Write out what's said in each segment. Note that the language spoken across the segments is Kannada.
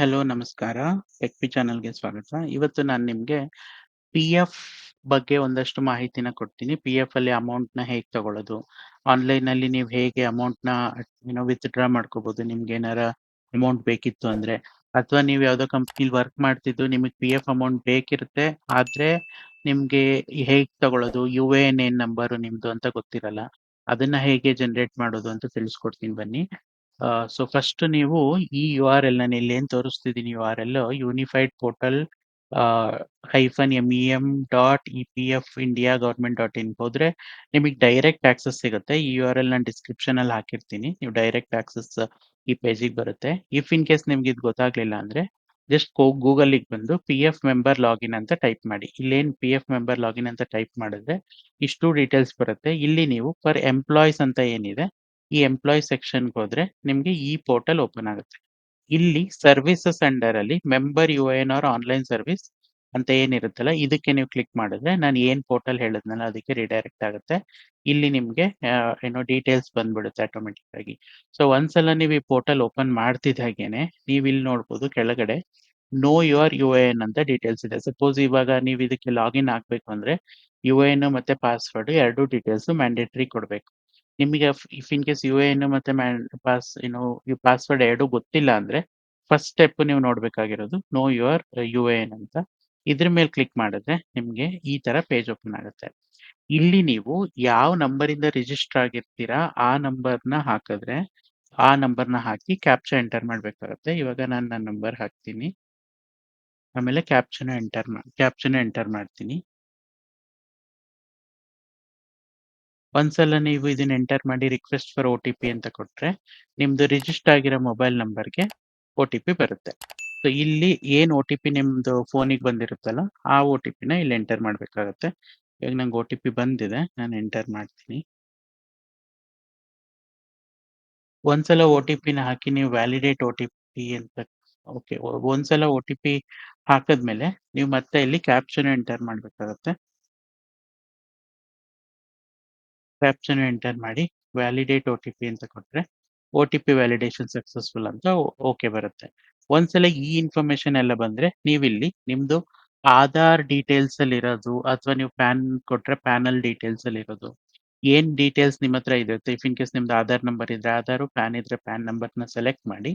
ಹಲೋ, ನಮಸ್ಕಾರ. ಟೆಕ್ಪಿ ಚಾನಲ್ಗೆ ಸ್ವಾಗತ. ಇವತ್ತು ನಾನು ನಿಮಗೆ ಪಿ ಎಫ್ ಬಗ್ಗೆ ಒಂದಷ್ಟು ಮಾಹಿತಿನ ಕೊಡ್ತೀನಿ. ಪಿ ಎಫ್ ಅಲ್ಲಿ ಅಮೌಂಟ್ನ ಹೇಗೆ ತಗೊಳ್ಳೋದು ಆನ್ಲೈನಲ್ಲಿ ನೀವು ಹೇಗೆ ಅಮೌಂಟ್ನ ಏನೋ ವಿತ್ಡ್ರಾ ಮಾಡ್ಕೋಬಹುದು ನಿಮ್ಗೆ ಏನಾರ ಅಮೌಂಟ್ ಬೇಕಿತ್ತು ಅಂದ್ರೆ, ಅಥವಾ ನೀವು ಯಾವುದೋ ಕಂಪ್ನಿಲಿ ವರ್ಕ್ ಮಾಡ್ತಿದ್ದು, ನಿಮಗೆ ಪಿ ಎಫ್ ಅಮೌಂಟ್ ಬೇಕಿರುತ್ತೆ, ಆದ್ರೆ ನಿಮ್ಗೆ ಹೇಗೆ ತಗೊಳ್ಳೋದು ಯು ಎ ಎನ್ ಏನ್ ನಂಬರ್ ನಿಮ್ದು ಅಂತ ಗೊತ್ತಿರಲ್ಲ. ಅದನ್ನ ಹೇಗೆ ಜನರೇಟ್ ಮಾಡೋದು ಅಂತ ತಿಳಿಸ್ಕೊಡ್ತೀನಿ ಬನ್ನಿ. ಸೊ ಫಸ್ಟ್ ನೀವು ಈ ಯು ಆರ್ ಎಲ್ ನಾನು ಇಲ್ಲಿ ಏನು ತೋರಿಸ್ತಿದ್ದೀನಿ U R L unified portal hyphen M E M dot E P F India government dot in ಹೋದ್ರೆ ನಿಮಗೆ ಡೈರೆಕ್ಟ್ ಆಕ್ಸೆಸ್ ಸಿಗುತ್ತೆ. ಈ ಯು ಆರ್ ಎಲ್ ನಾನು ಡಿಸ್ಕ್ರಿಪ್ಷನ್ ಅಲ್ಲಿ ಹಾಕಿರ್ತೀನಿ. ನೀವು ಡೈರೆಕ್ಟ್ ಆಕ್ಸೆಸ್ ಈ ಪೇಜಿಗೆ ಬರುತ್ತೆ. ಇಫ್ ಇನ್ ಕೇಸ್ ನಿಮ್ಗೆ ಇದು ಗೊತ್ತಾಗ್ಲಿಲ್ಲ ಅಂದ್ರೆ ಜಸ್ಟ್ ಗೂಗಲ್ ಬಂದು ಪಿ ಎಫ್ ಮೆಂಬರ್ ಲಾಗಿನ್ ಅಂತ ಟೈಪ್ ಮಾಡಿ. ಇಲ್ಲೇನು ಪಿ ಎಫ್ ಮೆಂಬರ್ ಲಾಗಿನ್ ಅಂತ ಟೈಪ್ ಮಾಡಿದ್ರೆ ಇಷ್ಟು ಡೀಟೇಲ್ಸ್ ಬರುತ್ತೆ. ಇಲ್ಲಿ ನೀವು ಫರ್ ಎಂಪ್ಲಾಯ್ಸ್ ಅಂತ ಏನಿದೆ ಈ ಎಂಪ್ಲಾಯ್ ಸೆಕ್ಷನ್ಗೆ ಹೋದ್ರೆ ನಿಮ್ಗೆ ಈ ಪೋರ್ಟಲ್ ಓಪನ್ ಆಗುತ್ತೆ. ಇಲ್ಲಿ ಸರ್ವಿಸಸ್ ಅಂಡರ್ ಅಲ್ಲಿ member U N R online service ಅಂತ ಏನಿರುತ್ತಲ್ಲ, ಇದಕ್ಕೆ ನೀವು ಕ್ಲಿಕ್ ಮಾಡಿದ್ರೆ ನಾನು ಏನ್ ಪೋರ್ಟಲ್ ಹೇಳಿದ್ನಲ್ಲ ಅದಕ್ಕೆ ರಿಡೈರೆಕ್ಟ್ ಆಗುತ್ತೆ. ಇಲ್ಲಿ ನಿಮ್ಗೆ ಏನೋ ಡೀಟೇಲ್ಸ್ ಬಂದ್ಬಿಡುತ್ತೆ ಆಟೋಮೆಟಿಕ್ ಆಗಿ. ಸೊ ಒಂದ್ಸಲ ನೀವು ಈ ಪೋರ್ಟಲ್ ಓಪನ್ ಮಾಡ್ತಿದ್ದ ಹಾಗೇನೆ, ನೀವು ಇಲ್ಲಿ ನೋಡ್ಬೋದು ಕೆಳಗಡೆ ನೋ ಯುವರ್ ಯು ಎನ್ ಅಂತ ಡೀಟೇಲ್ಸ್ ಇದೆ. ಸಪೋಸ್ ಇವಾಗ ನೀವು ಇದಕ್ಕೆ ಲಾಗಿನ್ ಆಗ್ಬೇಕು ಅಂದ್ರೆ ಯು ಎನ್ ಮತ್ತೆ ಪಾಸ್ವರ್ಡ್ ಎರಡು ಡೀಟೇಲ್ಸ್ ಮ್ಯಾಂಡೇಟರಿ ಕೊಡಬೇಕು. ನಿಮಗೆ if in case U A N ಮತ್ತೆ ಪಾಸ್ ಏನು ಪಾಸ್ವರ್ಡ್ ಎರಡು ಗೊತ್ತಿಲ್ಲ ಅಂದ್ರೆ ಫಸ್ಟ್ ಸ್ಟೆಪ್ ನೀವು ನೋಡ್ಬೇಕಾಗಿರೋದು know your U A N ಅಂತ. ಇದ್ರ ಮೇಲೆ ಕ್ಲಿಕ್ ಮಾಡಿದ್ರೆ ನಿಮ್ಗೆ ಈ ತರ ಪೇಜ್ ಓಪನ್ ಆಗುತ್ತೆ. ಇಲ್ಲಿ ನೀವು ಯಾವ ನಂಬರ್ ಇಂದ ರಿಜಿಸ್ಟರ್ ಆಗಿರ್ತೀರಾ, ಆ ನಂಬರ್ನ ಹಾಕಿದ್ರೆ, ಆ ನಂಬರ್ನ ಹಾಕಿ ಕ್ಯಾಪ್ಚಾ ಎಂಟರ್ ಮಾಡ್ಬೇಕಾಗತ್ತೆ. ಇವಾಗ ನಾನು ನನ್ನ ನಂಬರ್ ಹಾಕ್ತೀನಿ. ಆಮೇಲೆ ಕ್ಯಾಪ್ಚನ ಎಂಟರ್ ಕ್ಯಾಪ್ಚನ ಎಂಟರ್ ಮಾಡ್ತೀನಿ. ಒಂದ್ಸಲ ನೀವು ಇದನ್ನ ಎಂಟರ್ ಮಾಡಿ request for O T P ಅಂತ ಕೊಟ್ರೆ ನಿಮ್ದು ರಿಜಿಸ್ಟರ್ ಆಗಿರೋ ಮೊಬೈಲ್ ನಂಬರ್ಗೆ ಒ ಟಿ ಪಿ ಬರುತ್ತೆ. ಸೊ ಇಲ್ಲಿ ಏನ್ ಒ ಟಿ ಪಿ ನಿಮ್ದು ಫೋನಿಗೆ ಬಂದಿರುತ್ತಲ್ಲ, ಆ ಒ ಟಿ ಪಿನ ಇಲ್ಲಿ ಎಂಟರ್ ಮಾಡ್ಬೇಕಾಗತ್ತೆ. ಇವಾಗ ನಂಗೆ ಒ ಟಿ ಪಿ ಬಂದಿದೆ, ನಾನು ಎಂಟರ್ ಮಾಡ್ತೀನಿ. ಒಂದ್ಸಲ ಒ ಟಿ ಪಿನ ಹಾಕಿ ನೀವು ವ್ಯಾಲಿಡೇಟ್ ಒ ಟಿ ಪಿ ಅಂತ ಓಕೆ ಒಂದ್ಸಲ ಒ ಟಿ ಪಿ ಹಾಕಿದ್ಮೇಲೆ ನೀವು ಮತ್ತೆ ಇಲ್ಲಿ ಕ್ಯಾಪ್ಷನ್ ಎಂಟರ್ ಮಾಡ್ಬೇಕಾಗತ್ತೆ. ಕ್ಯಾಪ್ಷನ್ ಎಂಟರ್ ಮಾಡಿ ವ್ಯಾಲಿಡೇಟ್ ಒ ಟಿ ಪಿ ಅಂತ ಕೊಟ್ಟರೆ O T P validation successful ಅಂತ ಓಕೆ ಬರುತ್ತೆ. ಒಂದ್ಸಲ ಈ ಇನ್ಫಾರ್ಮೇಶನ್ ಎಲ್ಲ ಬಂದ್ರೆ ನೀವಿಲ್ಲಿ ನಿಮ್ಮದು ಆಧಾರ್ ಡೀಟೇಲ್ಸ್ ಅಲ್ಲಿ ಇರೋದು ಅಥವಾ ನೀವು ಪ್ಯಾನ್ ಕೊಟ್ರೆ ಪ್ಯಾನಲ್ ಡೀಟೇಲ್ಸ್ ಅಲ್ಲಿ ಇರೋದು, ಏನ್ ಡೀಟೇಲ್ಸ್ ನಿಮ್ಮ ಹತ್ರ ಇರುತ್ತೆ? ಇಫ್ ಇನ್ ಕೇಸ್ ನಿಮ್ದು ಆಧಾರ್ ನಂಬರ್ ಇದ್ರೆ ಆಧಾರ್ ಪ್ಯಾನ್ ಇದ್ರೆ ಪ್ಯಾನ್ ನಂಬರ್ನ ಸೆಲೆಕ್ಟ್ ಮಾಡಿ,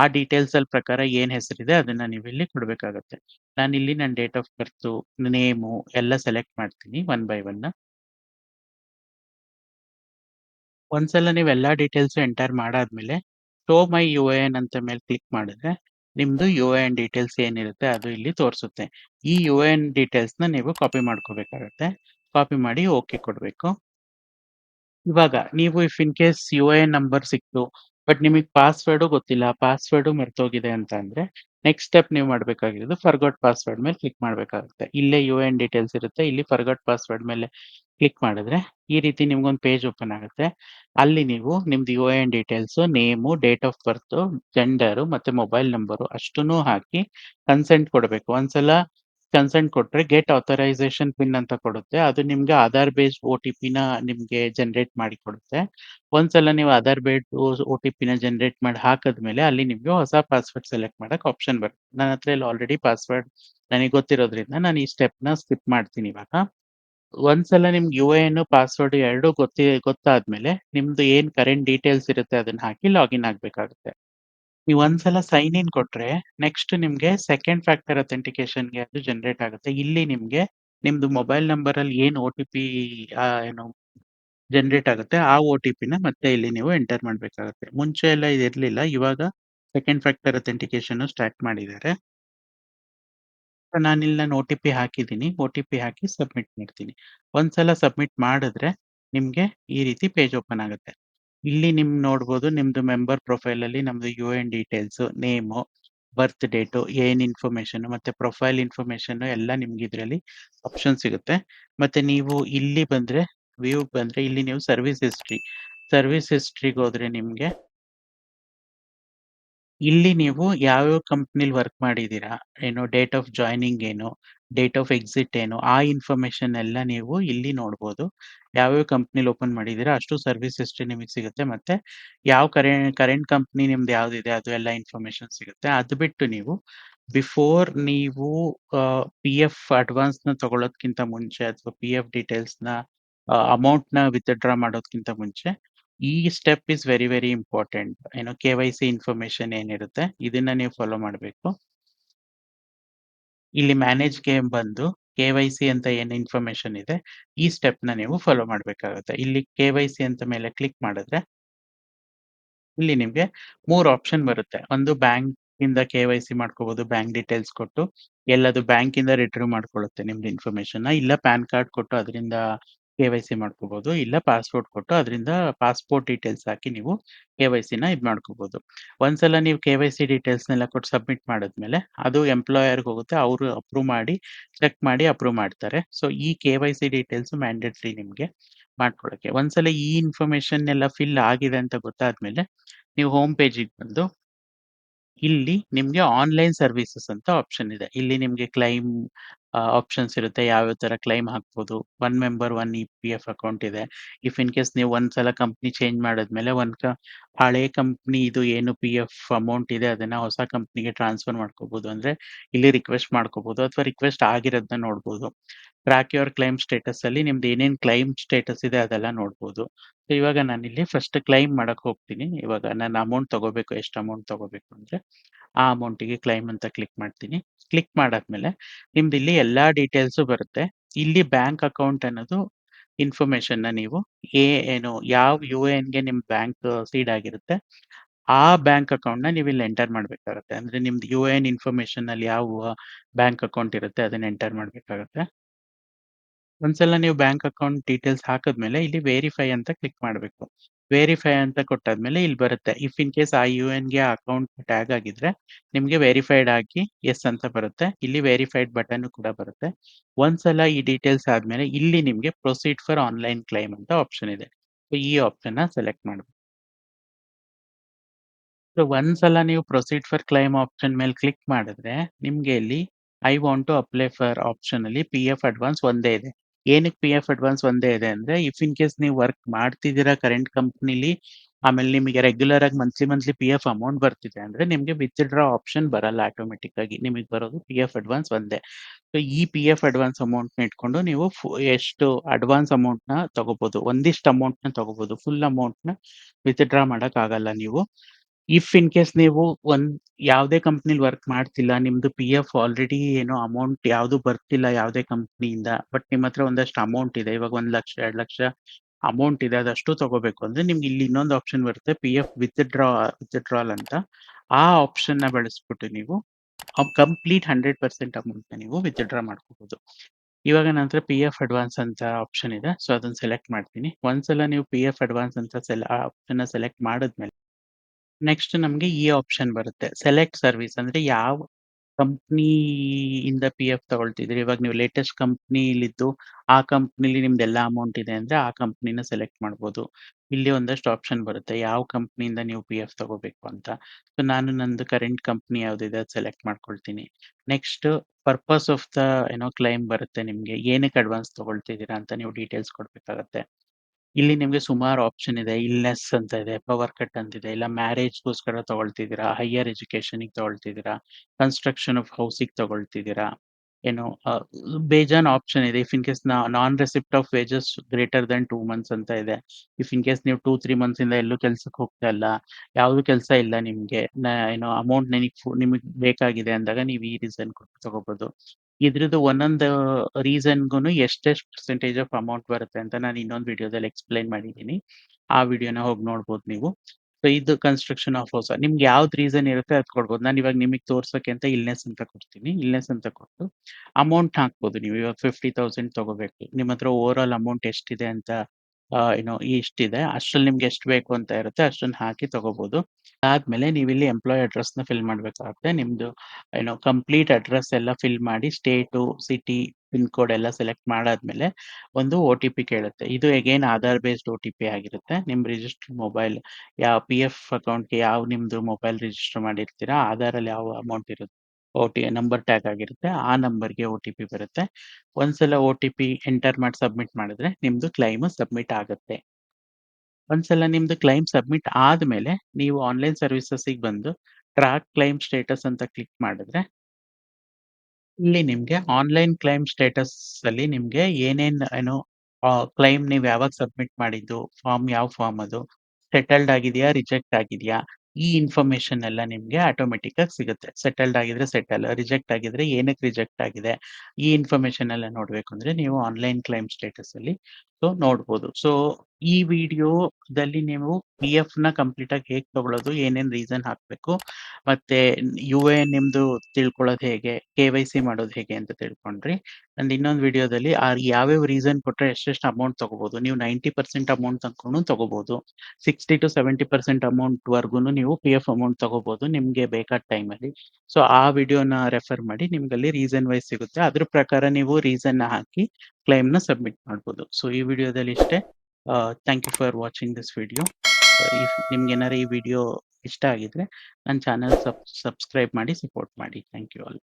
ಆ ಡೀಟೇಲ್ಸ್ ಅಲ್ಲಿ ಪ್ರಕಾರ ಏನ್ ಹೆಸರಿದೆ ಅದನ್ನ ನೀವು ಇಲ್ಲಿ ಕೊಡ್ಬೇಕಾಗತ್ತೆ ನಾನು ಇಲ್ಲಿ ನನ್ನ ಡೇಟ್ ಆಫ್ ಬರ್ತು ನೇಮು ಎಲ್ಲ ಸೆಲೆಕ್ಟ್ ಮಾಡ್ತೀನಿ ಒನ್ ಬೈ ಒನ್ ಒಂದ್ಸಲ ನೀವು ಎಲ್ಲಾ ಡೀಟೇಲ್ಸ್ ಎಂಟರ್ ಮಾಡಾದ್ಮೇಲೆ ಶೋ ಮೈ ಯು ಎನ್ ಅಂತ ಮೇಲೆ ಕ್ಲಿಕ್ ಮಾಡಿದ್ರೆ ನಿಮ್ದು ಯು ಎನ್ ಡೀಟೇಲ್ಸ್ ಏನಿರುತ್ತೆ ಅದು ಇಲ್ಲಿ ತೋರಿಸುತ್ತೆ. ಈ ಯು ಎನ್ ಡೀಟೇಲ್ಸ್ನ ನೀವು ಕಾಪಿ ಮಾಡ್ಕೋಬೇಕಾಗತ್ತೆ. ಕಾಪಿ ಮಾಡಿ ಓಕೆ ಕೊಡ್ಬೇಕು. ಇವಾಗ ನೀವು if in case U N number ಸಿಕ್ತು ಬಟ್ ನಿಮಗೆ ಪಾಸ್ವರ್ಡ್ ಗೊತ್ತಿಲ್ಲ ಪಾಸ್ವರ್ಡ್ ಮರ್ತೋಗಿದೆ ಅಂತ ಅಂದ್ರೆ ನೆಕ್ಸ್ಟ್ ಸ್ಟೆಪ್ ನೀವು ಮಾಡಬೇಕಾಗಿರೋದು ಫರ್ಗಾಟ್ ಪಾಸ್ವರ್ಡ್ ಮೇಲೆ ಕ್ಲಿಕ್ ಮಾಡಬೇಕಾಗುತ್ತೆ. ಇಲ್ಲೇ ಯು ಎನ್ ಡೀಟೇಲ್ಸ್ ಇರುತ್ತೆ, ಇಲ್ಲಿ ಫರ್ಗಾಟ್ ಪಾಸ್ವರ್ಡ್ ಮೇಲೆ ಕ್ಲಿಕ್ ಮಾಡಿದ್ರೆ ಈ ರೀತಿ ನಿಮ್ಗೊಂದು ಪೇಜ್ ಓಪನ್ ಆಗುತ್ತೆ. ಅಲ್ಲಿ ನೀವು ನಿಮ್ದು U N details name date of birth gender ಮತ್ತೆ ಮೊಬೈಲ್ ನಂಬರು ಅಷ್ಟನ್ನು ಹಾಕಿ ಕನ್ಸೆಂಟ್ ಕೊಡಬೇಕು. ಒಂದ್ಸಲ ಕನ್ಸೆಂಟ್ ಕೊಟ್ರೆ ಗೆಟ್ ಆಥರೈಸೇಷನ್ ಪಿನ್ ಅಂತ ಕೊಡುತ್ತೆ. ಅದು ನಿಮ್ಗೆ ಆಧಾರ್ ಬೇಸ್ಡ್ ಒ ಟಿ ಪಿನ ನಿಮ್ಗೆ ಜನರೇಟ್ ಮಾಡಿ ಕೊಡುತ್ತೆ. ಒಂದ್ಸಲ ನೀವು ಆಧಾರ್ ಬೇಸ್ಡ್ ಒ ಟಿ ಪಿನ ಜನರೇಟ್ ಮಾಡಿ ಹಾಕಿದ್ಮೇಲೆ ಅಲ್ಲಿ ನಿಮ್ಗೆ ಹೊಸ ಪಾಸ್ವರ್ಡ್ ಸೆಲೆಕ್ಟ್ ಮಾಡಕ್ ಆಪ್ಷನ್ ಬರುತ್ತೆ. ನನ್ನ ಹತ್ರ ಇಲ್ಲಿ ಆಲ್ರೆಡಿ ಪಾಸ್ವರ್ಡ್ ನನಗೆ ಗೊತ್ತಿರೋದ್ರಿಂದ ನಾನು ಈ ಸ್ಟೆಪ್ನ ಸ್ಕಿಪ್ ಮಾಡ್ತೀನಿ ಇವಾಗ. ಒಂದ್ಸಲ ನಿಮ್ಗೆ ಯು ಎನ್ ಪಾಸ್ವರ್ಡ್ ಎರಡು ಗೊತ್ತಿ, ಗೊತ್ತಾದ್ಮೇಲೆ ನಿಮ್ದು ಏನ್ ಕರೆಂಟ್ ಡೀಟೇಲ್ಸ್ ಇರುತ್ತೆ ಅದನ್ನ ಹಾಕಿ ಲಾಗಿನ್ ಆಗ್ಬೇಕಾಗುತ್ತೆ. ನೀವು ಒಂದ್ಸಲ ಸೈನ್ ಇನ್ ಕೊಟ್ರೆ ನೆಕ್ಸ್ಟ್ ನಿಮ್ಗೆ ಸೆಕೆಂಡ್ ಫ್ಯಾಕ್ಟರ್ ಅಥೆಂಟಿಕೇಶನ್ಗೆ ಅದು ಜನರೇಟ್ ಆಗುತ್ತೆ. ಇಲ್ಲಿ ನಿಮ್ಗೆ ನಿಮ್ದು ಮೊಬೈಲ್ ನಂಬರ್ ಅಲ್ಲಿ ಏನ್ ಟಿ ಪಿ ಏನು ಜನರೇಟ್ ಆಗುತ್ತೆ, ಆ ಒ ಟಿ ಪಿನ ಮತ್ತೆ ಇಲ್ಲಿ ನೀವು ಎಂಟರ್ ಮಾಡ್ಬೇಕಾಗುತ್ತೆ. ಮುಂಚೆ ಎಲ್ಲ ಇದು ಇರ್ಲಿಲ್ಲ, ಇವಾಗ ಸೆಕೆಂಡ್ ಫ್ಯಾಕ್ಟರ್ ಅಥೆಂಟಿಕೇಶನ್ ಸ್ಟಾರ್ಟ್ ಮಾಡಿದ್ದಾರೆ. ನಾನಿಲ್ಲಿ ನಾನು ಒ ಟಿ ಪಿ ಹಾಕಿದ್ದೀನಿ ಒ ಟಿ ಪಿ ಹಾಕಿ ಸಬ್ಮಿಟ್ ಮಾಡ್ತೀನಿ. ಒಂದ್ಸಲ ಸಬ್ಮಿಟ್ ಮಾಡಿದ್ರೆ ನಿಮ್ಗೆ ಈ ರೀತಿ ಪೇಜ್ ಓಪನ್ ಆಗುತ್ತೆ. ಇಲ್ಲಿ ನಿಮ್ ನೋಡ್ಬೋದು, ನಿಮ್ದು ಮೆಂಬರ್ ಪ್ರೊಫೈಲ್ ಅಲ್ಲಿ ನಮ್ದು U N details name birth date ಏನ್ ಇನ್ಫಾರ್ಮೇಶನ್ ಮತ್ತೆ ಪ್ರೊಫೈಲ್ ಇನ್ಫಾರ್ಮೇಶನ್ ಎಲ್ಲ ನಿಮ್ಗೆ ಇದರಲ್ಲಿ ಆಪ್ಷನ್ ಸಿಗುತ್ತೆ. ಮತ್ತೆ ನೀವು ಇಲ್ಲಿ ಬಂದ್ರೆ ವ್ಯೂ ಬಂದ್ರೆ ಇಲ್ಲಿ ನೀವು ಸರ್ವಿಸ್ ಹಿಸ್ಟ್ರಿ ಸರ್ವಿಸ್ ಹಿಸ್ಟ್ರಿಗೆ ಹೋದ್ರೆ ನಿಮ್ಗೆ ಇಲ್ಲಿ ನೀವು ಯಾವ್ಯಾವ ಕಂಪ್ನಿಲಿ ವರ್ಕ್ ಮಾಡಿದೀರಾ ಏನು ಡೇಟ್ ಆಫ್ ಜಾಯ್ನಿಂಗ್ ಏನು ಡೇಟ್ ಆಫ್ ಎಕ್ಸಿಟ್ ಏನು, ಆ ಇನ್ಫಾರ್ಮೇಷನ್ ಎಲ್ಲ ನೀವು ಇಲ್ಲಿ ನೋಡ್ಬೋದು. ಯಾವ್ಯಾವ ಕಂಪ್ನಿಲಿ ಓಪನ್ ಮಾಡಿದೀರ ಅಷ್ಟು ಸರ್ವಿಸ್ ಹಿಸ್ಟ್ರಿ ನಿಮಗೆ ಸಿಗುತ್ತೆ. ಮತ್ತೆ ಯಾವ ಕರೆ ಕರೆಂಟ್ ಕಂಪ್ನಿ ನಿಮ್ದು ಯಾವ್ದಿದೆ ಅದು ಎಲ್ಲ ಇನ್ಫಾರ್ಮೇಷನ್ ಸಿಗುತ್ತೆ. ಅದು ಬಿಟ್ಟು ನೀವು ಬಿಫೋರ್ ನೀವು ಆಹ್, ಪಿ-ಎಫ್ ಅಡ್ವಾನ್ಸ್‌ನ ತಗೊಳ್ಳೋದ್ಕಿಂತ ಮುಂಚೆ ಅಥವಾ ಪಿ-ಎಫ್ ಡೀಟೇಲ್ಸ್‌ನ ನ ಅಮೌಂಟ್‌ನ ವಿತ್‌ಡ್ರಾ ಮಾಡೋದ್ಕಿಂತ ಮುಂಚೆ ಈ step is very very important. ಏನೋ ಕೆ-ವೈ-ಸಿ ಇನ್ಫಾರ್ಮೇಶನ್ ಏನಿರುತ್ತೆ ಇದನ್ನ ನೀವು ಫಾಲೋ ಮಾಡ್ಬೇಕು. ಇಲ್ಲಿ ಮ್ಯಾನೇಜ್ಗೆ ಬಂದು ಕೆ-ವೈ-ಸಿ ಅಂತ ಏನು ಇನ್ಫಾರ್ಮೇಶನ್ ಇದೆ, ಈ ಸ್ಟೆಪ್‌ನ ನೀವು ಫಾಲೋ ಮಾಡಬೇಕಾಗುತ್ತೆ ಇಲ್ಲಿ ಕೆ-ವೈ-ಸಿ ಅಂತ ಮೇಲೆ ಕ್ಲಿಕ್ ಮಾಡಿದ್ರೆ ಇಲ್ಲಿ ನಿಮ್ಗೆ 3 ಆಪ್ಷನ್ ಬರುತ್ತೆ. ಒಂದು ಬ್ಯಾಂಕಿಂದ ಕೆ-ವೈ-ಸಿ ಮಾಡ್ಕೋಬಹುದು ಬ್ಯಾಂಕ್ ಡೀಟೇಲ್ಸ್ ಕೊಟ್ಟು. ಎಲ್ಲದು ಬ್ಯಾಂಕಿಂದ ರಿಟ್ರೀವ್ ಮಾಡ್ಕೊಳ್ಳುತ್ತೆ ನಿಮ್ದು ಇನ್ಫಾರ್ಮೇಶನ್ ಇಲ್ಲ ಪ್ಯಾನ್ ಕಾರ್ಡ್ ಕೊಟ್ಟು ಅದರಿಂದ ಕೆ-ವೈ-ಸಿ ಮಾಡ್ಕೋಬಹುದು. ಇಲ್ಲ ಪಾಸ್‌ವರ್ಡ್ ಕೊಟ್ಟು ಅದರಿಂದ ಪಾಸ್‌ಪೋರ್ಟ್ ಡೀಟೇಲ್ಸ್ ಹಾಕಿ ನೀವು ಕೆ-ವೈ-ಸಿನ ಇದು ಮಾಡ್ಕೋಬಹುದು. ಒಂದ್ಸಲ ನೀವು ಕೆ-ವೈ-ಸಿ ಡೀಟೇಲ್ಸ್‌ನೆಲ್ಲ ಕೊಟ್ಟು ಸಬ್ಮಿಟ್ ಮಾಡಿದ್ಮೇಲೆ ಅದು ಎಂಪ್ಲಾಯರ್‌ಗೆ ಹೋಗುತ್ತೆ. ಅವರು ಅಪ್ರೂವ್ ಮಾಡಿ ಚೆಕ್ ಮಾಡಿ ಅಪ್ರೂವ್ ಮಾಡ್ತಾರೆ. ಸೊ, ಈ ಕೆ-ವೈ-ಸಿ ಡೀಟೇಲ್ಸ್ ಮ್ಯಾಂಡೇಟರಿ ನಿಮಗೆ ಮಾಡ್ಕೊಳ್ಳಕ್ಕೆ. ಒಂದ್ಸಲ ಈ ಇನ್ಫಾರ್ಮೇಶನ್ ಎಲ್ಲ ಫಿಲ್ ಆಗಿದೆ ಅಂತ ಗೊತ್ತಾದ್ಮೇಲೆ ನೀವು ಹೋಮ್ ಪೇಜಿಗೆ ಬಂದು ಇಲ್ಲಿ ನಿಮ್ಗೆ ಆನ್‌ಲೈನ್ ಸರ್ವಿಸಸ್ ಅಂತ ಆಪ್ಷನ್ ಇದೆ. ಇಲ್ಲಿ ನಿಮ್ಗೆ ಕ್ಲೈಮ್ ಆಪ್ಷನ್ಸ್ ಇರುತ್ತೆ. ಯಾವ ತರ ಕ್ಲೈಮ್ ಹಾಕ್ಬೋದು. One member one EPF account ಇದೆ. ಇಫ್ ಇನ್ ಕೇಸ್ ನೀವು ಒಂದ್ಸಲ ಕಂಪ್ನಿ ಚೇಂಜ್ ಮಾಡಿದ್ಮೇಲೆ ಒಂದ್ ಹಳೆ ಕಂಪ್ನಿದು ಏನು ಪಿ-ಎಫ್ ಅಮೌಂಟ್ ಇದೆ, ಅದನ್ನ ಹೊಸ ಕಂಪ್ನಿಗೆ ಟ್ರಾನ್ಸ್‌ಫರ್ ಮಾಡ್ಕೋಬಹುದು. ಅಂದ್ರೆ ಇಲ್ಲಿ ರಿಕ್ವೆಸ್ಟ್ ಮಾಡ್ಕೋಬಹುದು ಅಥವಾ ರಿಕ್ವೆಸ್ಟ್ ಆಗಿರೋದನ್ನ ನೋಡ್ಬೋದು. ಟ್ರ್ಯಾಕ್ ಯುವರ್ ಕ್ಲೈಮ್ ಸ್ಟೇಟಸ್ ಅಲ್ಲಿ ನಿಮ್ದು ಏನೇನ್ ಕ್ಲೈಮ್ ಸ್ಟೇಟಸ್ ಇದೆ ಅದೆಲ್ಲ ನೋಡ್ಬೋದು. ಇವಾಗ ನಾನಿಲ್ಲಿ ಫಸ್ಟ್ ಕ್ಲೈಮ್ ಮಾಡಕ್ ಹೋಗ್ತೀನಿ. ಇವಾಗ ನಾನು ಅಮೌಂಟ್ ತಗೋಬೇಕು. ಎಷ್ಟು ಅಮೌಂಟ್ ತಗೋಬೇಕು ಅಂದ್ರೆ ಆ ಅಮೌಂಟಿಗೆ ಕ್ಲೈಮ್ ಅಂತ ಕ್ಲಿಕ್ ಮಾಡ್ತೀನಿ. ಕ್ಲಿಕ್ ಮಾಡಾದ್ಮೇಲೆ ನಿಮ್ದು ಇಲ್ಲಿ ಎಲ್ಲಾ ಡೀಟೇಲ್ಸು ಬರುತ್ತೆ. ಇಲ್ಲಿ ಬ್ಯಾಂಕ್ ಅಕೌಂಟ್ ಅನ್ನೋದು ಇನ್ಫಾರ್ಮೇಷನ್‌ನ ನೀವು ಎ ಏನು, ಯಾವ ಯು-ಎ-ಎನ್‌ಗೆ ನಿಮ್ ಬ್ಯಾಂಕ್ ಸೀಡ್ ಆಗಿರುತ್ತೆ. ಆ ಬ್ಯಾಂಕ್ ಅಕೌಂಟ್ನ ನೀವು ಇಲ್ಲಿ ಎಂಟರ್ ಮಾಡಬೇಕಾಗುತ್ತೆ ಅಂದ್ರೆ ನಿಮ್ದು ಯು-ಎ-ಎನ್ ಇನ್ಫಾರ್ಮೇಶನ್ ಅಲ್ಲಿ ಯಾವ ಬ್ಯಾಂಕ್ ಅಕೌಂಟ್ ಇರುತ್ತೆ, ಅದನ್ನ ಎಂಟರ್ ಮಾಡ್ಬೇಕಾಗುತ್ತೆ. ಒಂದ್ಸಲ ನೀವು ಬ್ಯಾಂಕ್ ಅಕೌಂಟ್ ಡೀಟೇಲ್ಸ್ ಹಾಕಿದ್ಮೇಲೆ ಇಲ್ಲಿ ವೆರಿಫೈ ಅಂತ ಕ್ಲಿಕ್ ಮಾಡ್ಬೇಕು. ವೆರಿಫೈ ಅಂತ ಕೊಟ್ಟಾದ್ಮೇಲೆ ಇಲ್ಲಿ ಬರುತ್ತೆ. ಇಫ್ ಇನ್ ಕೇಸ್ ಆ ಯು-ಎನ್‌ಗೆ ಆ ಅಕೌಂಟ್ ಟ್ಯಾಗ್ ಆಗಿದ್ರೆ ನಿಮ್ಗೆ ವೆರಿಫೈಡ್ ಆಗಿ ಎಸ್ ಅಂತ ಬರುತ್ತೆ. ಇಲ್ಲಿ ವೆರಿಫೈಡ್ ಬಟನ್ ಕೂಡ ಬರುತ್ತೆ. ಒಂದ್ಸಲ ಈ ಡೀಟೇಲ್ಸ್ ಆದ್ಮೇಲೆ ಇಲ್ಲಿ ನಿಮ್ಗೆ ಪ್ರೊಸೀಡ್ ಫಾರ್ ಆನ್‌ಲೈನ್ ಕ್ಲೈಮ್ ಅಂತ ಆಪ್ಷನ್ ಇದೆ. ಸೊ ಈ ಆಪ್ಷನ್ ಸೆಲೆಕ್ಟ್ ಮಾಡ್ಬೇಕು. ಸೊ ಒಂದ್ಸಲ ನೀವು ಪ್ರೊಸೀಡ್ ಫಾರ್ ಕ್ಲೈಮ್ ಆಪ್ಷನ್ ಮೇಲೆ ಕ್ಲಿಕ್ ಮಾಡಿದ್ರೆ ನಿಮ್ಗೆ ಇಲ್ಲಿ I want to apply for option ಅಲ್ಲಿ ಪಿ-ಎಫ್ ಅಡ್ವಾನ್ಸ್ ಒಂದೇ ಇದೆ. ಏನಕ್ಕೆ ಪಿ-ಎಫ್ ಅಡ್ವಾನ್ಸ್ ಒಂದೇ ಇದೆ ಅಂದ್ರೆ ಇಫ್ ಇನ್ ಕೇಸ್ ನೀವು ವರ್ಕ್ ಮಾಡ್ತಿದ್ದೀರಾ ಕರೆಂಟ್ ಕಂಪ್ನಿಲಿ ಆಮೇಲೆ ನಿಮಗೆ ರೆಗ್ಯುಲರ್ ಆಗಿ ಮಂತ್ಲಿ ಮಂತ್ಲಿ ಪಿ-ಎಫ್ ಅಮೌಂಟ್ ಬರ್ತಿದೆ ಅಂದ್ರೆ, ನಿಮ್ಗೆ ವಿತ್‌ಡ್ರಾ ಆಪ್ಷನ್ ಬರಲ್ಲ ಆಟೋಮೆಟಿಕ್ ಆಗಿ. ನಿಮಗೆ ಬರೋದು ಪಿ-ಎಫ್ ಅಡ್ವಾನ್ಸ್ ಒಂದೇ. ಸೊ ಈ ಪಿ-ಎಫ್ ಅಡ್ವಾನ್ಸ್ ಅಮೌಂಟ್‌ನ ಇಟ್ಕೊಂಡು ನೀವು ಎಷ್ಟು ಅಡ್ವಾನ್ಸ್ ಅಮೌಂಟ್ನ ತಗೋಬಹುದು. ಒಂದಿಷ್ಟು ಅಮೌಂಟ್‌ನ ತಗೋಬಹುದು. ಫುಲ್ ಅಮೌಂಟ್ನ ವಿತ್ ಡ್ರಾ ಮಾಡಕ್ ಆಗಲ್ಲ ನೀವು. ಇಫ್ ಇನ್ ಕೇಸ್ ನೀವು ಒಂದ್ ಯಾವುದೇ ಕಂಪ್ನಿಲಿ ವರ್ಕ್ ಮಾಡ್ತಿಲ್ಲ. ನಿಮ್ದು ಪಿ-ಎಫ್ ಆಲ್ರೆಡಿ ಏನೋ ಅಮೌಂಟ್ ಯಾವ್ದು ಬರ್ತಿಲ್ಲ ಯಾವುದೇ ಕಂಪ್ನಿಯಿಂದ. ಬಟ್ ನಿಮ್ ಹತ್ರ ಒಂದಷ್ಟು ಅಮೌಂಟ್ ಇದೆ. ಇವಾಗ ಒಂದ್ ಲಕ್ಷ, ಎರಡ್ ಲಕ್ಷ ಅಮೌಂಟ್ ಇದೆ. ಅದಷ್ಟು ತಗೋಬೇಕು ಅಂದ್ರೆ ನಿಮ್ಗೆ ಇಲ್ಲಿ ಇನ್ನೊಂದು ಆಪ್ಷನ್ ಬರುತ್ತೆ. ಪಿ-ಎಫ್ ವಿತ್ ಡ್ರಾಲ್ ಅಂತ. ಆ ಆಪ್ಷನ್ನ ಬಳಸ್ಬಿಟ್ಟು ನೀವು ಕಂಪ್ಲೀಟ್ 100% ಅಮೌಂಟ್ ನೀವು ವಿತ್‌ಡ್ರಾ ಮಾಡ್ಕೋಬಹುದು. ಇವಾಗ ನಂತರ ಹತ್ರ ಪಿ-ಎಫ್ ಅಡ್ವಾನ್ಸ್ ಅಂತ ಆಪ್ಷನ್ ಇದೆ. ಸೊ ಅದನ್ನ ಸೆಲೆಕ್ಟ್ ಮಾಡ್ತೀನಿ. ಒಂದ್ಸಲ ನೀವು ಪಿ-ಎಫ್ ಅಡ್ವಾನ್ಸ್ ಅಂತ ಆಪ್ಷನ್ ಸೆಲೆಕ್ಟ್ ಮಾಡಿದ್ಮೇಲೆ ನೆಕ್ಸ್ಟ್ ನಮ್ಗೆ ಈ ಆಪ್ಷನ್ ಬರುತ್ತೆ. ಸೆಲೆಕ್ಟ್ ಸರ್ವಿಸ್ ಅಂದ್ರೆ ಯಾವ ಕಂಪನಿ ಪಿ-ಎಫ್ ತಗೊಳ್ತಿದ್ದೀರಿ. ಇವಾಗ ನೀವು ಲೇಟೆಸ್ಟ್ ಕಂಪ್ನಿಲಿದ್ದು ಆ ಕಂಪ್ನಿಲಿ ನಿಮ್ದು ಎಲ್ಲಾ ಅಮೌಂಟ್ ಇದೆ ಅಂದ್ರೆ ಆ ಕಂಪ್ನಿನ ಸೆಲೆಕ್ಟ್ ಮಾಡ್ಬೋದು. ಇಲ್ಲಿ ಒಂದಷ್ಟು ಆಪ್ಷನ್ ಬರುತ್ತೆ. ಯಾವ ಕಂಪ್ನಿಯಿಂದ ನೀವು ಪಿ-ಎಫ್ ತಗೋಬೇಕು ಅಂತ. ಸೊ ನಾನು ನಂದು ಕರೆಂಟ್ ಕಂಪ್ನಿ ಯಾವ್ದಿದೆ ಅದು ಸೆಲೆಕ್ಟ್ ಮಾಡ್ಕೊಳ್ತೀನಿ. ನೆಕ್ಸ್ಟ್ ಪರ್ಪಸ್ ಆಫ್ ದ ಏನೋ ಕ್ಲೈಮ್ ಬರುತ್ತೆ ನಿಮ್ಗೆ. ಏನಕ್ಕೆ ಅಡ್ವಾನ್ಸ್ ತಗೊಳ್ತಿದ್ದೀರಾ ಅಂತ ನೀವು ಡೀಟೇಲ್ಸ್ ಕೊಡ್ಬೇಕಾಗತ್ತೆ. ಇಲ್ಲಿ ನಿಮಗೆ ಸುಮಾರು ಆಪ್ಷನ್ ಇದೆ. ಇಲ್‌ನೆಸ್ ಅಂತ ಇದೆ. ಪವರ್ ಕಟ್ ಅಂತಿದೆ. ಇಲ್ಲ ಮ್ಯಾರೇಜ್‌ಗೋಸ್ಕರ ತಗೊಳ್ತಿದ್ದೀರಾ. ಹೈಯರ್ ಎಜುಕೇಷನ್‌ಗೆ ತಗೊಳ್ತಿದ್ದೀರಾ. ಕನ್ಸ್ಟ್ರಕ್ಷನ್ ಆಫ್ ಹೌಸಿಗೆ ತಗೊಳ್ತಿದ್ದೀರಾ. ಏನು ಬೇಜಾನ್ ಆಪ್ಷನ್ ಇದೆ. If in case non receipt of wages greater than two months ಅಂತ ಇದೆ. ಇಫ್ ಇನ್ ಕೇಸ್ ನೀವು 2, 3 ಮಂತ್ಸ್ ಇಂದ ಎಲ್ಲೂ ಕೆಲ್ಸಕ್ಕೆ ಹೋಗ್ತಾ ಇಲ್ಲ. ಯಾವ್ದು ಕೆಲಸ ಇಲ್ಲ ನಿಮ್ಗೆ. ಏನೋ ಅಮೌಂಟ್ ನಿಮಗ್ ಬೇಕಾಗಿದೆ ಅಂದಾಗ ನೀವು ಈ ರೀಸನ್ ಕೊಟ್ಟು ತಗೋಬಹುದು. ಇದ್ರದ್ದು ಒಂದೊಂದು ರೀಸನ್‌ಗೂನು ಎಷ್ಟೆಷ್ಟು ಪರ್ಸೆಂಟೇಜ್ ಆಫ್ ಅಮೌಂಟ್ ಬರುತ್ತೆ ಅಂತ ನಾನು ಇನ್ನೊಂದು ವಿಡಿಯೋದಲ್ಲಿ ಎಕ್ಸ್‌ಪ್ಲೇನ್ ಮಾಡಿದ್ದೀನಿ. ಆ ವಿಡಿಯೋನ ಹೋಗಿ ನೋಡ್ಬೋದು ನೀವು. ಸೊ ಇದು ಕನ್ಸ್ಟ್ರಕ್ಷನ್ ಆಫ್ ಹೌಸ್ ನಿಮ್ಗೆ ಯಾವ್ದು ರೀಸನ್ ಇರುತ್ತೆ ಅದು ಕೊಡ್ಬೋದು. ನಾನು ಇವಾಗ ನಿಮಗೆ ತೋರ್ಸೋಕೆ ಅಂತ ಇಲ್‌ನೆಸ್ ಅಂತ ಕೊಡ್ತೀನಿ. ಇಲ್‌ನೆಸ್ ಅಂತ ಕೊಟ್ಟು ಅಮೌಂಟ್ ಹಾಕ್ಬೋದು ನೀವು. ಇವಾಗ 50,000 ತಗೋಬೇಕು. ನಿಮ್ಮ ಹತ್ರ ಓವರ್ ಆಲ್ ಅಮೌಂಟ್ ಎಷ್ಟಿದೆ ಅಂತ ಆಹ್, ಏನೋ ಇಷ್ಟಿದೆ. ಅಷ್ಟ್ರಲ್ಲಿ ನಿಮ್ಗೆ ಎಷ್ಟು ಬೇಕು ಅಂತ ಇರುತ್ತೆ ಅಷ್ಟನ್ನ ಹಾಕಿ ತಗೋಬಹುದು. ಆದ್ಮೇಲೆ ನೀವಿಲ್ಲಿ ಎಂಪ್ಲಾಯ್ ಅಡ್ರೆಸ್‌ನ ಫಿಲ್ ಮಾಡ್ಬೇಕಾಗುತ್ತೆ. ನಿಮ್ದು ಏನೋ ಕಂಪ್ಲೀಟ್ ಅಡ್ರೆಸ್ ಎಲ್ಲ ಫಿಲ್ ಮಾಡಿ ಸ್ಟೇಟು, ಸಿಟಿ, ಪಿನ್ ಕೋಡ್ ಎಲ್ಲ ಸೆಲೆಕ್ಟ್ ಮಾಡಾದ್ಮೇಲೆ ಒಂದು ಒ-ಟಿ-ಪಿ ಕೇಳುತ್ತೆ. ಇದು ಅಗೈನ್ ಆಧಾರ್ ಬೇಸ್ಡ್ ಒ-ಟಿ-ಪಿ ಆಗಿರುತ್ತೆ. ನಿಮ್ ರಿಜಿಸ್ಟರ್ಡ್ ಮೊಬೈಲ್ ಯಾವ ಪಿ-ಎಫ್ ಅಕೌಂಟ್‌ಗೆ ಯಾವ ನಿಮ್ದು ಮೊಬೈಲ್ ರಿಜಿಸ್ಟರ್ ಮಾಡಿರ್ತೀರಾ ಆಧಾರಲ್ಲಿ ಯಾವ ಅಮೌಂಟ್ ಇರುತ್ತೆ ಒ-ಟಿ ನಂಬರ್ ಟ್ಯಾಗ್ ಆಗಿರುತ್ತೆ. ಆ ನಂಬರ್‌ಗೆ ಒ-ಟಿ-ಪಿ ಬರುತ್ತೆ. ಒಂದ್ಸಲ ಒ-ಟಿ-ಪಿ ಎಂಟರ್ ಮಾಡಿ ಸಬ್ಮಿಟ್ ಮಾಡಿದ್ರೆ ನಿಮ್ದು ಕ್ಲೈಮ್ ಸಬ್ಮಿಟ್ ಆಗುತ್ತೆ. ಒಂದ್ಸಲ ನಿಮ್ದು ಕ್ಲೈಮ್ ಸಬ್ಮಿಟ್ ಆದ್ಮೇಲೆ ನೀವು ಆನ್‌ಲೈನ್ ಸರ್ವಿಸಸ್ಸಿಗೆ ಬಂದು ಟ್ರ್ಯಾಕ್ ಕ್ಲೈಮ್ ಸ್ಟೇಟಸ್ ಅಂತ ಕ್ಲಿಕ್ ಮಾಡಿದ್ರೆ ಇಲ್ಲಿ ನಿಮ್ಗೆ ಆನ್‌ಲೈನ್ ಕ್ಲೈಮ್ ಸ್ಟೇಟಸ್ ಅಲ್ಲಿ ನಿಮ್ಗೆ ಏನೇನ್ ಏನು ಕ್ಲೈಮ್ ನೀವು ಯಾವಾಗ ಸಬ್ಮಿಟ್ ಮಾಡಿದ್ದು, ಫಾರ್ಮ್ ಯಾವ ಫಾರ್ಮ್ ಅದು, ಸೆಟಲ್ಡ್ ಆಗಿದೆಯಾ, ರಿಜೆಕ್ಟ್ ಆಗಿದೆಯಾ, ಈ ಇನ್ಫಾರ್ಮೇಶನ್ ಎಲ್ಲ ನಿಮ್ಗೆ ಆಟೋಮೆಟಿಕ್ ಆಗಿ ಸಿಗುತ್ತೆ. ಸೆಟಲ್ಡ್ ಆಗಿದ್ರೆ ಸೆಟಲ್, ರಿಜೆಕ್ಟ್ ಆಗಿದ್ರೆ ಏನಕ್ಕೆ ರಿಜೆಕ್ಟ್ ಆಗಿದೆ, ಈ ಇನ್ಫಾರ್ಮೇಶನ್ ಎಲ್ಲ ನೋಡ್ಬೇಕು ಅಂದ್ರೆ ನೀವು ಆನ್‌ಲೈನ್ ಕ್ಲೈಮ್ ಸ್ಟೇಟಸ್ಸಲ್ಲಿ ಸೊ ನೋಡ್ಬೋದು. ಸೊ ಈ ವಿಡಿಯೋದಲ್ಲಿ ನೀವು ಪಿ-ಎಫ್‌ನ ಕಂಪ್ಲೀಟ್ ಆಗಿ ಹೇಗೆ ತಗೊಳ್ಳೋದು, ಏನೇನ್ ರೀಸನ್ ಹಾಕ್ಬೇಕು, ಮತ್ತೆ ಯು-ಎ-ಎನ್ ನಿಮ್ದು ತಿಳ್ಕೊಳ್ಳೋದು ಹೇಗೆ, ಕೆ-ವೈ-ಸಿ ಮಾಡೋದು ಹೇಗೆ ಅಂತ ತಿಳ್ಕೊಂಡ್ರಿ. ಅಂಡ್ ಇನ್ನೊಂದು ವಿಡಿಯೋದಲ್ಲಿ ಆ ಯಾವ್ಯಾವ ರೀಸನ್ ಕೊಟ್ರೆ ಎಷ್ಟೆಷ್ಟು ಅಮೌಂಟ್ ತಗೋಬಹುದು. ನೀವು 90% ಅಮೌಂಟ್ ತಂದ್ಕೊಂಡು ತಗೋಬಹುದು. 60-70% ಅಮೌಂಟ್ ವರ್ಗೂ ನೀವು ಪಿ-ಎಫ್ ಅಮೌಂಟ್ ತಗೋಬಹುದು ನಿಮ್ಗೆ ಬೇಕಾದ ಟೈಮಲ್ಲಿ. ಸೊ ಆ ವಿಡಿಯೋನ ರೆಫರ್ ಮಾಡಿ ನಿಮ್ಗಲ್ಲಿ ರೀಸನ್ ವೈಸ್ ಸಿಗುತ್ತೆ. ಅದ್ರ ಪ್ರಕಾರ ನೀವು ರೀಸನ್ ಹಾಕಿ ಕ್ಲೈಮ್‌ನ ಸಬ್ಮಿಟ್ ಮಾಡ್ಬೋದು. ಸೊ ಈ ವಿಡಿಯೋದಲ್ಲಿ ಇಷ್ಟೇ. Thank you for watching this video. ನಿಮ್ಗೆ ಏನಾರು ಈ ವಿಡಿಯೋ ಇಷ್ಟ ಆಗಿದ್ರೆ, ನನ್ನ ಚಾನೆಲ್ ಸಬ್ ಸಬ್ಸ್ಕ್ರೈಬ್ ಮಾಡಿ ಸಪೋರ್ಟ್ ಮಾಡಿ. Thank you all.